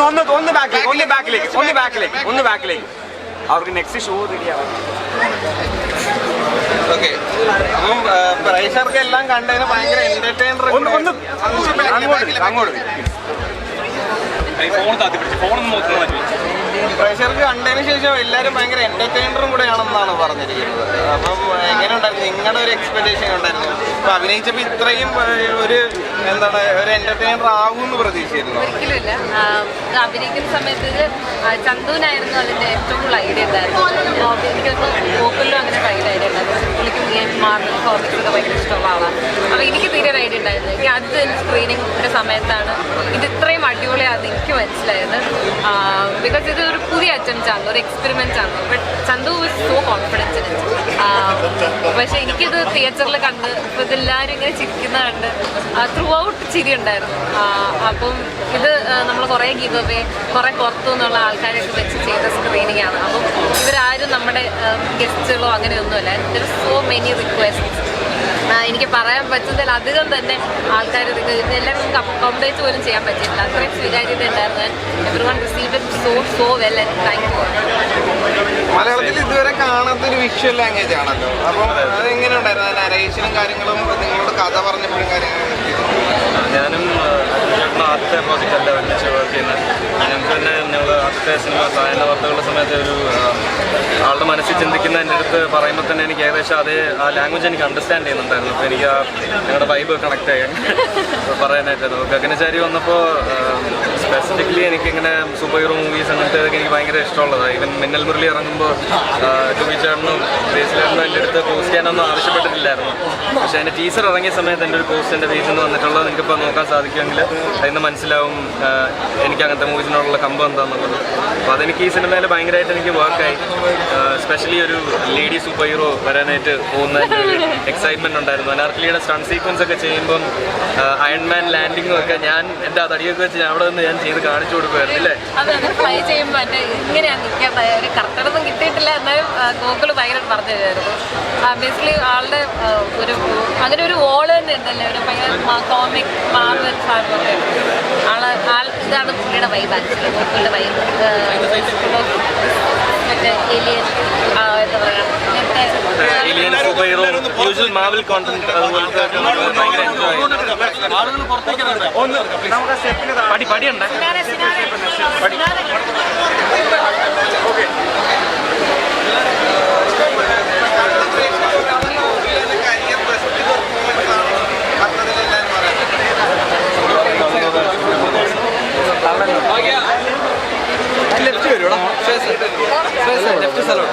ഒന്ന് ഒന്ന് ഒന്ന് ബാക്കിലേക്ക് ഒന്ന് ബാക്കിലേക്ക് ഒന്ന് ബാക്കിലേക്ക് ഒന്ന് ബാക്കിലേക്ക് അവർക്ക് നെക്സ്റ്റ് ഷോ റെഡി ആവാം ഓക്കെ അപ്പം പ്രേക്ഷകർക്ക് എല്ലാം കണ്ടതിന് ഭയങ്കര എന്റർടൈനർ ഒന്ന് ഒന്ന് അങ്ങോട്ട് അങ്ങോട്ട്. ഫോൺ താത്തി പിടിച്ച് ഫോണൊന്നും നോക്കുന്ന പറ്റി പ്രേക്ഷകർക്ക് കണ്ടതിന് ശേഷം എല്ലാവരും ഭയങ്കര എന്റർടൈനറും കൂടെയാണെന്നാണ് പറഞ്ഞിരിക്കുന്നത്. അപ്പം എങ്ങനെ ഉണ്ടായിരുന്നു? നിങ്ങളുടെ ഒരു എക്സ്പെക്ടേഷൻ ഉണ്ടായിരുന്നു? അപ്പൊ അഭിനയിച്ചപ്പോൾ ഇത്രയും ഒരു എന്താണ് ഒരു എന്റർടൈനർ ആകും എന്ന് പ്രതീക്ഷിച്ചിരുന്നു? ഒരിക്കലുമില്ല. അഭിനയിക്കുന്ന സമയത്ത് ചന്തുവിനായിരുന്നു അതിന്റെ ഏറ്റവും കൂടുതൽ ഐഡിയ ഉണ്ടായിരുന്നു ആ, എനിക്കൊന്ന് അങ്ങനെ ഐഡിയ ഉണ്ടായിരുന്നു മാർബിൾ കോമിക്സ് ഒക്കെ ഭയങ്കര ഇഷ്ടമുള്ള ആളാണ് അപ്പോൾ എനിക്ക് തീരെ ഒരു ഐഡിയ ഉണ്ടായിരുന്നു എനിക്ക് ആദ്യത്തെ സ്ക്രീനിങ്ങിന്റെ സമയത്താണ് ഇത് ഇത്രയും അടിപൊളിയാണെന്ന് എനിക്ക് മനസ്സിലായത്. ബിക്കോസ് ഇത് ഒരു പുതിയ അറ്റംപ്റ്റ് ആണ് ഒരു എക്സ്പെരിമെന്റ് ആണ്. ബട്ട് ചന്തു സോ കോൺഫിഡൻസ് പക്ഷേ എനിക്കിത് തിയേറ്ററിൽ കണ്ട് ഇപ്പം ഇതെല്ലാവരും ഇങ്ങനെ ചിരിക്കുന്ന കണ്ട് ത്രൂ ഔട്ട് ചിരി ഉണ്ടായിരുന്നു. അപ്പം ഇത് നമ്മൾ കുറേ ഗീവ് അവേ കുറേ പുറത്തു നിന്നുള്ള ആൾക്കാരെയൊക്കെ വെച്ച് ചെയ്ത. ഗസ്റ്റുകളോ അങ്ങനെയൊന്നുമല്ല. ദർ സോ മെനി റിക്വസ്റ്റ് എനിക്ക് പറയാൻ പറ്റുന്നതിൽ അധികം തന്നെ ആൾക്കാർ ഇതെല്ലാം നമുക്ക് അക്കോമഡേറ്റ് പോലും ചെയ്യാൻ പറ്റിയില്ല അത്രയും സ്വീകാര്യത ഉണ്ടായിരുന്നു every one receive so so well and thank you മലയാളത്തിൽ ഇതുവരെ കാണാത്ത ഒരു വിഷ്വൽ ലാംഗ്വേജ് ആണല്ലോ. അപ്പോൾ അത് എങ്ങനെ ഉണ്ടായിരുന്നു നരേഷനും കാര്യങ്ങളും നിങ്ങളോട് കഥ പറഞ്ഞപ്പോഴും കാര്യങ്ങളും ഞാനും ചേട്ടനും ആദ്യത്തെ പ്രോജക്റ്റ് അല്ല ഒരുമിച്ച് വർക്ക് ചെയ്യുന്നത് ഞങ്ങൾക്ക് തന്നെ സിനിമ സായന വാർത്തകളുടെ സമയത്ത് ഒരു ആളുടെ മനസ്സിൽ ചിന്തിക്കുന്ന എന്റെ അടുത്ത് പറയുമ്പോൾ തന്നെ എനിക്ക് ഏകദേശം അതേ ആ ലാംഗ്വേജ് എനിക്ക് അണ്ടർസ്റ്റാൻഡ് ചെയ്യുന്നുണ്ടായിരുന്നു. അപ്പോൾ എനിക്ക് ആ ഞങ്ങളുടെ വൈബ് കണക്ട് ചെയ്യാൻ പറയാനായിട്ട് ഗഗനചാരി വന്നപ്പോൾ സ്പെസിഫിക്കലി എനിക്കിങ്ങനെ സൂപ്പർ ഹീറോ മൂവീസ് അങ്ങനത്തെ എനിക്ക് ഭയങ്കര ഇഷ്ടമുള്ളതാണ് ഈവൻ മിന്നൽ മുരളി ഇറങ്ങുമ്പോൾ ടൂബി ചേട്ടനും ബേസിലേട്ടനും എന്റെ അടുത്ത് പോസ്റ്റ് ചെയ്യാനൊന്നും ആവശ്യപ്പെട്ടിട്ടില്ലായിരുന്നു. പക്ഷേ അതിന്റെ ടീച്ചർ ഇറങ്ങിയ സമയത്ത് എന്റെ ഒരു പോസ്റ്റ് എന്റെ പേജിൽ നിന്ന് വന്നിട്ടുള്ളത് നിങ്ങൾക്കിപ്പോൾ നോക്കാൻ സാധിക്കുമെങ്കിൽ അതിന് മനസ്സിലാവും എനിക്ക് അങ്ങനത്തെ മൂവീസിനോടുള്ള കമ്പം എന്താണെന്നുള്ളത് അപ്പോൾ അതെനിക്ക് ഈ സിനിമയിൽ ഭയങ്കരമായിട്ട് എനിക്ക് വർക്കായി സ്പെഷ്യലി ഒരു ലേഡി സൂപ്പർ ഹീറോ വരാനായിട്ട് പോകുന്ന എക്സൈറ്റ്മെന്റ് ഉണ്ടായിരുന്നു. അനാർക്കലിയുടെ സ്റ്റൺ സീക്വൻസ് ഒക്കെ ചെയ്യുമ്പം അയൺമാൻ ലാൻഡിങ്ങും ഒക്കെ ഞാൻ എന്റെ ആ തടിയൊക്കെ വെച്ച് അവിടെ നിന്ന് ഞാൻ ചെയ്ത് കാണിച്ചു കൊടുക്കുമായിരുന്നു അല്ലേ? ഫ്ലൈ ചെയ്യുമ്പോൾ ഇങ്ങനെയാണ് നിൽക്കാൻ ഒരു കറക്റ്റൊന്നും കിട്ടിയിട്ടില്ല എന്നാലും ഗൂഗിൾ ഭയങ്കര പറഞ്ഞു തരുമായിരുന്നു. ബേസിക്കലി ആളുടെ ഒരു അങ്ങനെ ഒരു വോൾ തന്നെ ഉണ്ടല്ലോ ഒരു ഭയങ്കര കോമിക് മാർവൽ സാധനമൊക്കെ ആൾ ഇതാണ് പുള്ളിയുടെ വൈബ് ആക്ച്വലി പുള്ളിയുടെ വൈബ് മറ്റേ ഏലിയൻ എന്താ പറയുക പടി super hero usual marvel content അതുപോലത്തെ ഭയങ്കര എൻജോയ് ഒന്ന് നമുക്ക് സ്റ്റെപ്പിന് പടി പടിയുണ്ട് സിനാരെ സിനാരെ സിനാരെ ഓക്കെ ലെഫ്റ്റ് വരുവാ ലെഫ്റ്റ് സ്ഥലം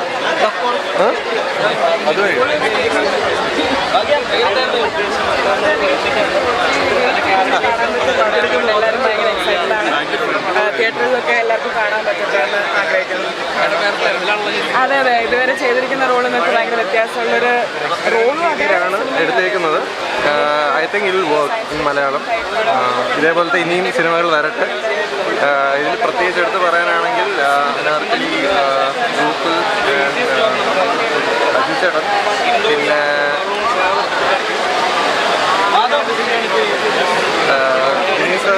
തിയേറ്ററിലൊക്കെ എല്ലാവർക്കും കാണാൻ ആഗ്രഹിക്കുന്നു അതെ അതെ ഇതുവരെ ചെയ്തിരിക്കുന്ന റോളിൽ നിന്നൊക്കെ ഭയങ്കര വ്യത്യാസമുള്ളൊരു റോളാണ് അതെ എടുത്തേക്കുന്നത് I think I'll work in Malayalam ഇതേപോലത്തെ ഇനിയും സിനിമകൾ വരട്ടെ. ഇതിൽ പ്രത്യേകിച്ച് എടുത്ത് പറയാനാണെങ്കിൽ അനാർക്കലി അജിച്ചേട്ടൻ പിന്നെ സർ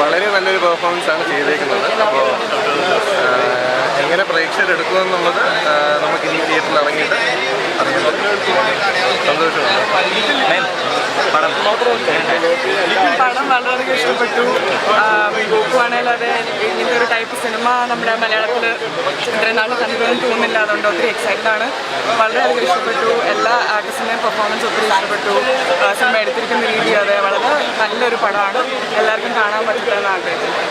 വളരെ നല്ലൊരു പെർഫോമൻസ് ആണ് ചെയ്തേക്കുന്നത്. അപ്പോൾ എങ്ങനെ പ്രേക്ഷകർ എടുക്കുമെന്നുള്ളത് എന്നുള്ളത് നമുക്ക് ഇനി തിയേറ്ററിൽ ഇറങ്ങിയിട്ട് പടം വളരെയധികം ഇഷ്ടപ്പെട്ടു. നോക്കുവാണെങ്കിൽ അതെ ഇങ്ങനത്തെ ഒരു ടൈപ്പ് സിനിമ നമ്മുടെ മലയാളത്തിൽ ഇത്രയും നാൾ കണ്ടിട്ടൊന്നും തോന്നുന്നില്ല. അതുകൊണ്ട് ഒത്തിരി എക്സൈറ്റഡ് ആണ്. വളരെയധികം ഇഷ്ടപ്പെട്ടു. എല്ലാ ആർട്ടിസ്റ്റിന്റെയും പെർഫോമൻസ് ഒത്തിരി ഇഷ്ടപ്പെട്ടു. സിനിമ എടുത്തിരിക്കുന്ന രീതി അതെ വളരെ നല്ലൊരു പടമാണ്. എല്ലാവർക്കും കാണാൻ പറ്റില്ല എന്ന് ആഗ്രഹിക്കുന്നു.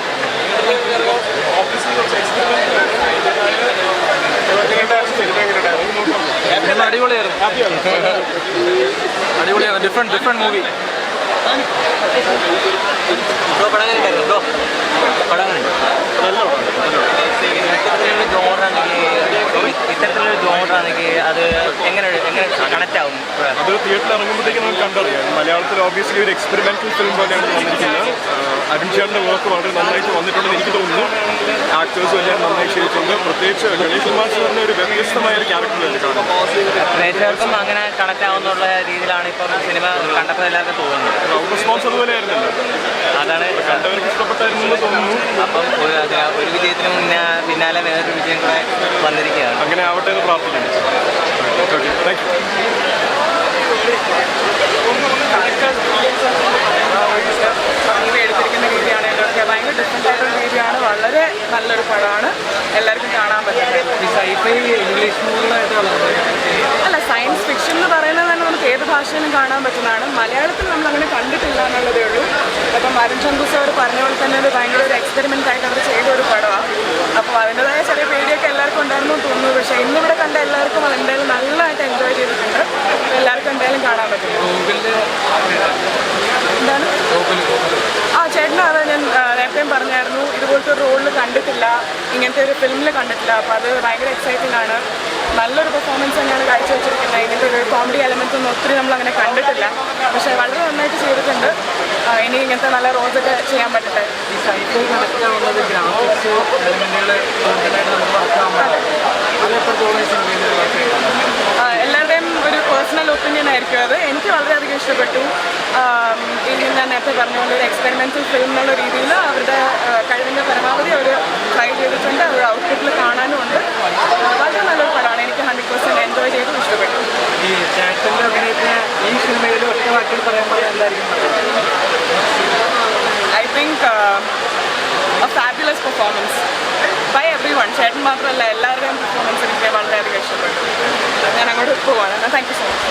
അടിപൊളിയായിരുന്നു അടിപൊളിയായിരുന്നു ഡിഫറെന്റ് ഡിഫറെന്റ് മൂവി ഇത്തരത്തിലൊരു ജോണറാണെങ്കിൽ അത് എങ്ങനെ എങ്ങനെ കണക്റ്റ് ആവും? അത് തിയേറ്ററിൽ ഇറങ്ങുമ്പോഴത്തേക്ക് നമുക്ക് കണ്ടറിയാം. മലയാളത്തിൽ ഓബിയസ്ലി ഒരു എക്സ്പെരിമെന്റൽ ഫിലിം പോലെയാണ് വന്നിരിക്കുന്നത്. അരുൺ ചേട്ടന്റെ വർക്ക് വളരെ നന്നായിട്ട് വന്നിട്ടുണ്ടെന്ന് എനിക്ക് തോന്നുന്നു. ആക്ടേഴ്സും എല്ലാം നന്നായി ചെയ്തിട്ടുണ്ട്. പ്രത്യേകിച്ച് ഗണേഷ് കുമാർ സാറിന്റെ ഒരു വ്യത്യസ്തമായ ഒരു ക്യാരക്ടറാണ് പ്രേക്ഷകർക്കും അങ്ങനെ കണക്ട് ആവുന്നുള്ള രീതിയിലാണ് ഇപ്പം സിനിമ കണ്ടപ്പോൾ എല്ലാവർക്കും തോന്നുന്നത്. റെസ്പോൺസ് അതുപോലെ ആയിരുന്നല്ലോ. അതാണ്. കണ്ടവർക്ക് ഇഷ്ടപ്പെട്ടായിരുന്നു തോന്നുന്നു. അപ്പം ഒരു വിജയത്തിന് മുന്നേ പിന്നാലെ വേറൊരു വിജയം കൂടെ വന്നിരിക്കുകയാണ്. അങ്ങനെ ആവട്ടെ എന്ന് പ്രാർത്ഥിക്കുന്നു. എടുത്തിരിക്കുന്ന രീതിയാണ് ഭയങ്കര ഡിഫറെന്റ് ആയിട്ടുള്ള രീതിയാണ് വളരെ നല്ലൊരു പടമാണ് എല്ലാവർക്കും കാണാൻ പറ്റുന്നത് ഇംഗ്ലീഷ് അല്ല സയൻസ് ഫിക്ഷൻ എന്ന് പറയുന്നത് തന്നെ നമുക്ക് ഏത് ഭാഷയിലും കാണാൻ പറ്റുന്നതാണ്. മലയാളത്തിൽ നമ്മൾ അങ്ങനെ കണ്ടിട്ടില്ല എന്നുള്ളതേ ഉള്ളൂ. അപ്പം അരുൺ ചന്ദ്രസ് സാർ പറഞ്ഞ പോലെ തന്നെ ഒരു ഭയങ്കര ഒരു എക്സ്പെരിമെന്റ് ആയിട്ട് അവർ ചെയ്ത ഒരു പടമാണ്. അപ്പോൾ അതിന്റെതായ ചെറിയ പേടിയൊക്കെ എല്ലാവർക്കും ഉണ്ടായിരുന്നു തോന്നുന്നു. പക്ഷേ ഇന്നിവിടെ കണ്ട എല്ലാവർക്കും അത് എന്തായാലും നല്ലതായിട്ട് എൻജോയ് ചെയ്തിട്ടുണ്ട്. എല്ലാവർക്കും എന്തായാലും കാണാൻ പറ്റും. എന്താണ്? ആ ചേട്ടനും അത് ഞാൻ നേരത്തെയും പറഞ്ഞായിരുന്നു. ഇതുപോലത്തെ ഒരു റോളിൽ കണ്ടിട്ടില്ല. ഇങ്ങനത്തെ ഒരു ഫിലിമിൽ കണ്ടിട്ടില്ല. അപ്പോൾ അത് ഭയങ്കര എക്സൈറ്റിംഗ് ആണ്. നല്ലൊരു പെർഫോമൻസ് തന്നെയാണ് കാഴ്ചവെച്ചിരിക്കുന്നത്. ഇതിന്റെ ഒരു കോമഡി എലമെൻസ് ഒന്നും ഒത്തിരി നമ്മൾ അങ്ങനെ കണ്ടിട്ടില്ല. പക്ഷേ വളരെ നന്നായിട്ട് ചെയ്തിട്ടുണ്ട്. ഇനി ഇങ്ങനത്തെ നല്ല റോസ് ഒക്കെ ചെയ്യാൻ പറ്റട്ടെ. എല്ലാവരുടെയും ഒരു പേഴ്സണൽ ഒപ്പീനിയൻ ആയിരിക്കും അത്. എനിക്ക് വളരെയധികം ഇഷ്ടപ്പെട്ടു. ഇനി ഞാൻ നേരത്തെ പറഞ്ഞുകൊണ്ട് ഒരു എക്സ്പെരിമെന്റൽ ഫിലിം എന്നുള്ള രീതിയിൽ അവരുടെ ആ, കഴിവിന്റെ പരമാവധി അവർ ട്രൈ ചെയ്തിട്ടുണ്ട് അവർ ഔട്ട്പുട്ടിൽ കാണാനും ഉണ്ട് ആ, വളരെ നല്ലൊരു പടമാണ് എനിക്ക് ഹൺഡ്രഡ് പെർസെന്റ് എൻജോയ് ചെയ്തു ഇഷ്ടപ്പെട്ടു ഈ ചേട്ടന്റെ അഭിനയത്തിന് ഈ സിനിമയിൽ ഒറ്റ വാക്കിൽ പറയുമ്പോൾ എന്തായിരിക്കും I think a fabulous performance by every one ചേട്ടൻ മാത്രമല്ല എല്ലാവരുടെയും പെർഫോമൻസ് എനിക്ക് വളരെയധികം ഇഷ്ടപ്പെട്ടു. ഞാൻ അങ്ങോട്ട് പോവാണ്. Thank you so much